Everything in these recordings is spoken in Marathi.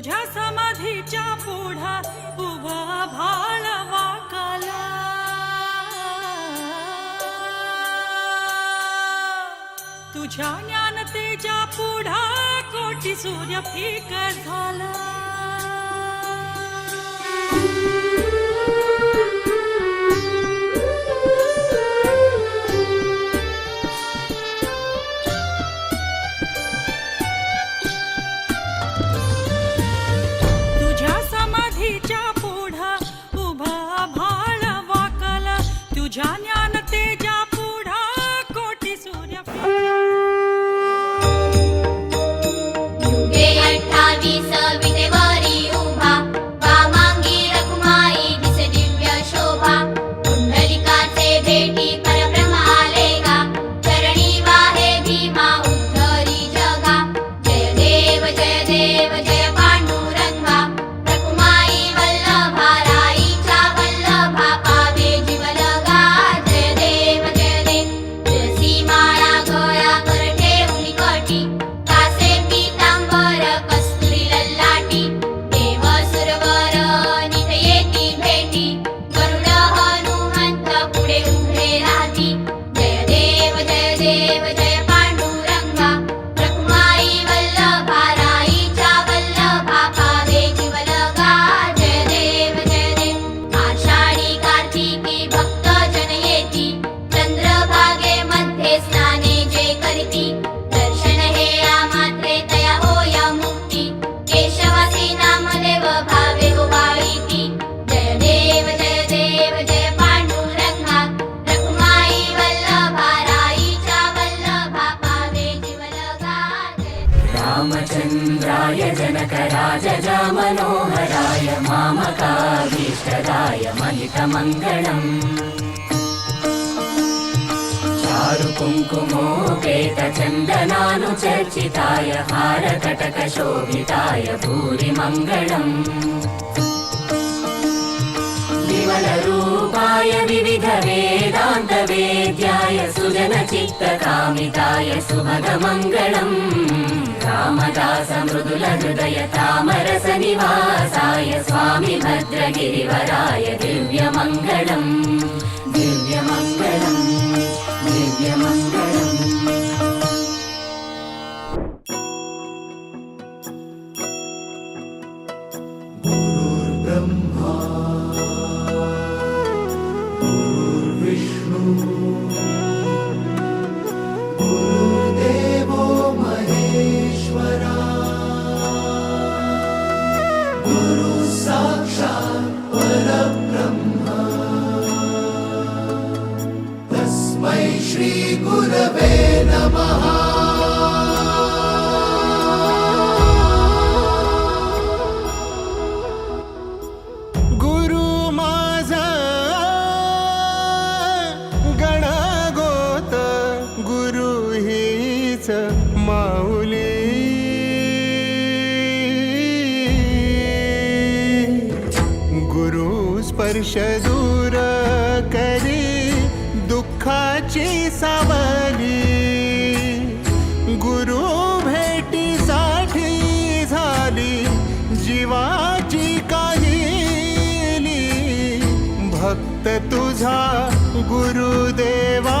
तुझ्या समाधीच्या पुढा उभा भाळवा काला. तुझ्या ज्ञान तेजा पुढा कोटी सूर्य फिक झाला. baby. मनोहराय मामकाभीष्टदाय महितमङ्गलम् चारुकुङ्कुमोपेतचन्दनानुचर्चिताय हारकटकशोभिताय भूरिमङ्गलम् विमलरूपाय विविधवेदान्तवेद्याय सुजनचित्तकामिताय सुभगमङ्गलम् రామదాస మృదుల హృదయ తామరస నివాసాయ స్వామి భద్రగిరివరాయ దివ్యమంగళం. गुरु साक्षात् परब्रह्म तस्मै श्रीगुरवे नमः to विष दूर करी दुःखाची सावली. गुरु भेटीसाठी झाली जीवाची काहिली. भक्त तुझा गुरुदेवा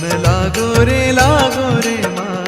প্রেম লাগো রে লাগো রে মা।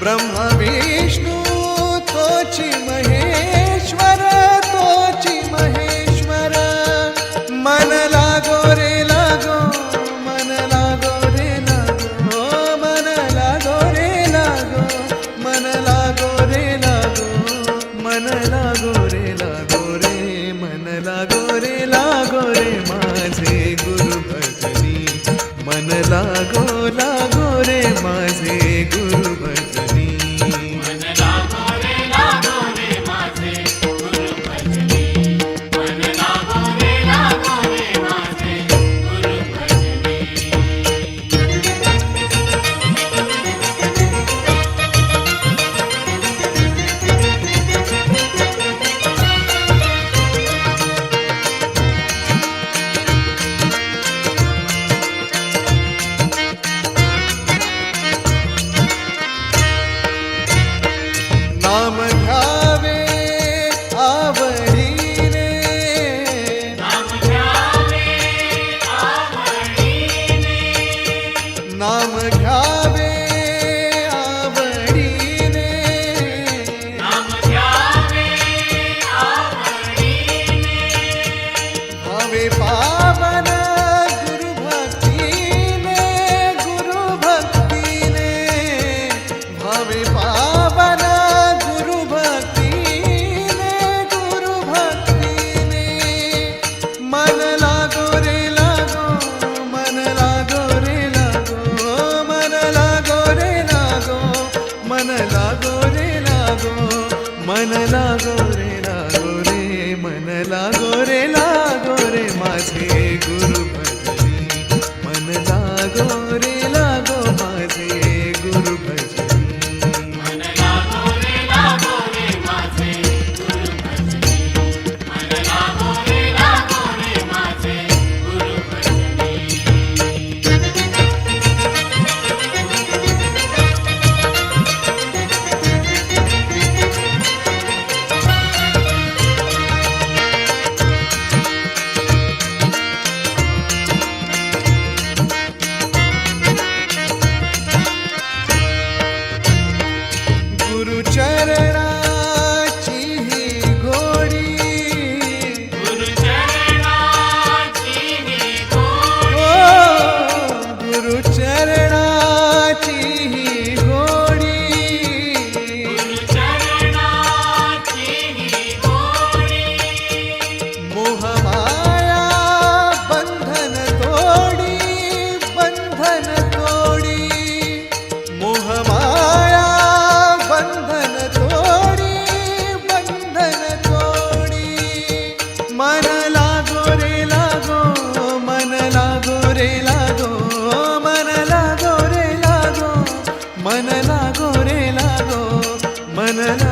ಬ್ರಹ್ಮವೀ যাবে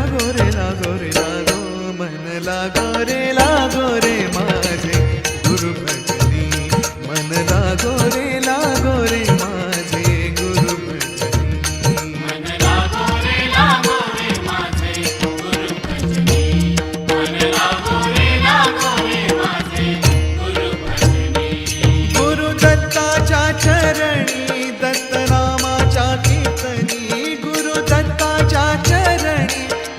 লাগো রে লাগো রে লাগো মন লাগো রে লাগো রে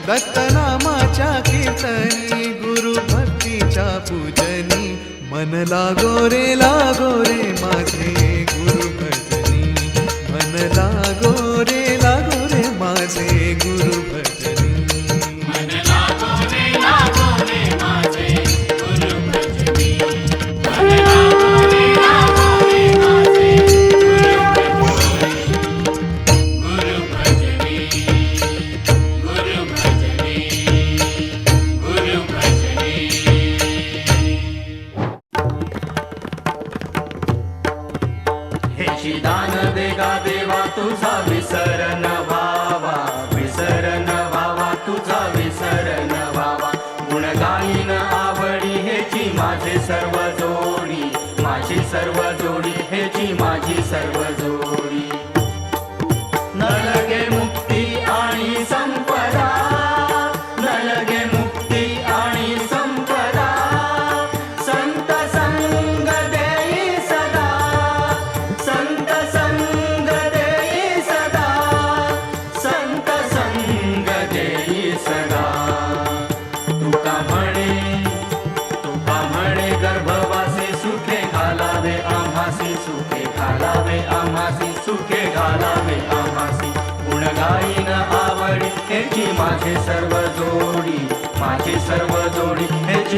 दत्तनामाच्या कीर्तनी गुरु भक्तीच्या पूजनी. मनला गोरे लागो रे माझे गुरु भजनी. मन लागो रे लागो रे माझे गुरु भजनी. ಸರ್ವ गुण गाईन आवडी माझे सर्व जोडी माझे सर्व जोडी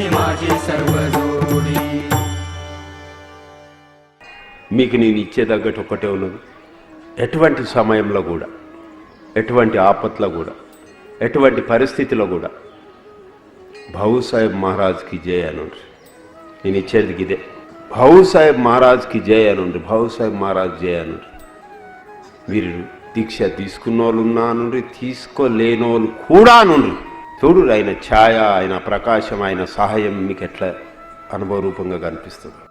माझे सर्व जोडी. మీకు నేను ఇచ్చేదగ్గట్టు ఒకటే ఉన్నది. ఎటువంటి సమయంలో కూడా ఎటువంటి ఆపత్లో కూడా ఎటువంటి పరిస్థితిలో కూడా బాబుసాహెబ్ మహారాజ్కి జయ అనుండ్రి. నేను ఇచ్చేది ఇదే. బాబుసాహెబ్ మహారాజ్కి జయ అనుండ్రి. బాబుసాహెబ్ మహారాజ్ జయ అనుండ్రి. మీరు దీక్ష తీసుకున్న వాళ్ళు ఉన్నా నుండి తీసుకోలేని వాళ్ళు కూడా నుండి. చూడు ఆయన ఛాయ ఆయన ప్రకాశం ఆయన సహాయం మీకు ఎట్లా అనుభవ రూపంగా కనిపిస్తుంది?